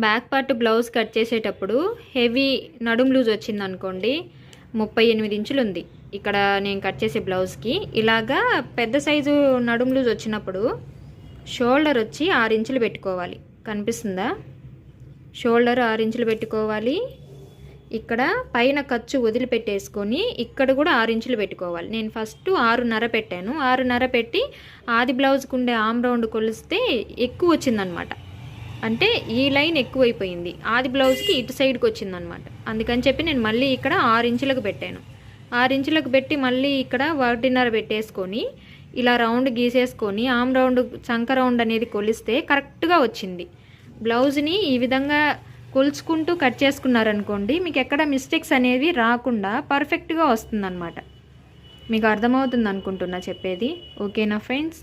Back part blouse cut చేసేటప్పుడు heavy నడుం loose వచ్చింది అనుకోండి ముప్పై ఎనిమిది ఇంచులు ఉంది ఇక్కడ నేను కట్ చేసే బ్లౌజ్కి ఇలాగా పెద్ద సైజు నడుం లూజ్ వచ్చినప్పుడు షోల్డర్ వచ్చి ఆరు ఇంచులు పెట్టుకోవాలి. కనిపిస్తుందా? షోల్డర్ ఆరు ఇంచులు పెట్టుకోవాలి. ఇక్కడ పైన ఖర్చు వదిలిపెట్టేసుకొని ఇక్కడ కూడా ఆరు ఇంచులు పెట్టుకోవాలి. నేను ఫస్ట్ ఆరున్నర పెట్టాను. ఆరున్నర పెట్టి ఆది బ్లౌజ్కి ఉండే ఆమ్ రౌండ్ కొలిస్తే ఎక్కువ వచ్చిందనమాట. అంటే ఈ లైన్ ఎక్కువైపోయింది. ఆది బ్లౌజ్కి ఇటు సైడ్కి వచ్చిందనమాట అందుకని చెప్పి నేను మళ్ళీ ఇక్కడ ఆరు ఇంచులకు పెట్టాను. ఆరు ఇంచులకు పెట్టి మళ్ళీ ఇక్కడ ఒకటిన్నర పెట్టేసుకొని ఇలా రౌండ్ గీసేసుకొని ఆమ్ రౌండ్ చంక రౌండ్ అనేది కొలిస్తే కరెక్ట్గా వచ్చింది. బ్లౌజ్ని ఈ విధంగా కొలుచుకుంటూ కట్ చేసుకున్నారనుకోండి మీకు ఎక్కడ మిస్టేక్స్ అనేవి రాకుండా పర్ఫెక్ట్గా వస్తుందన్నమాట. మీకు అర్థమవుతుంది అనుకుంటున్నా చెప్పేది. ఓకేనా ఫ్రెండ్స్?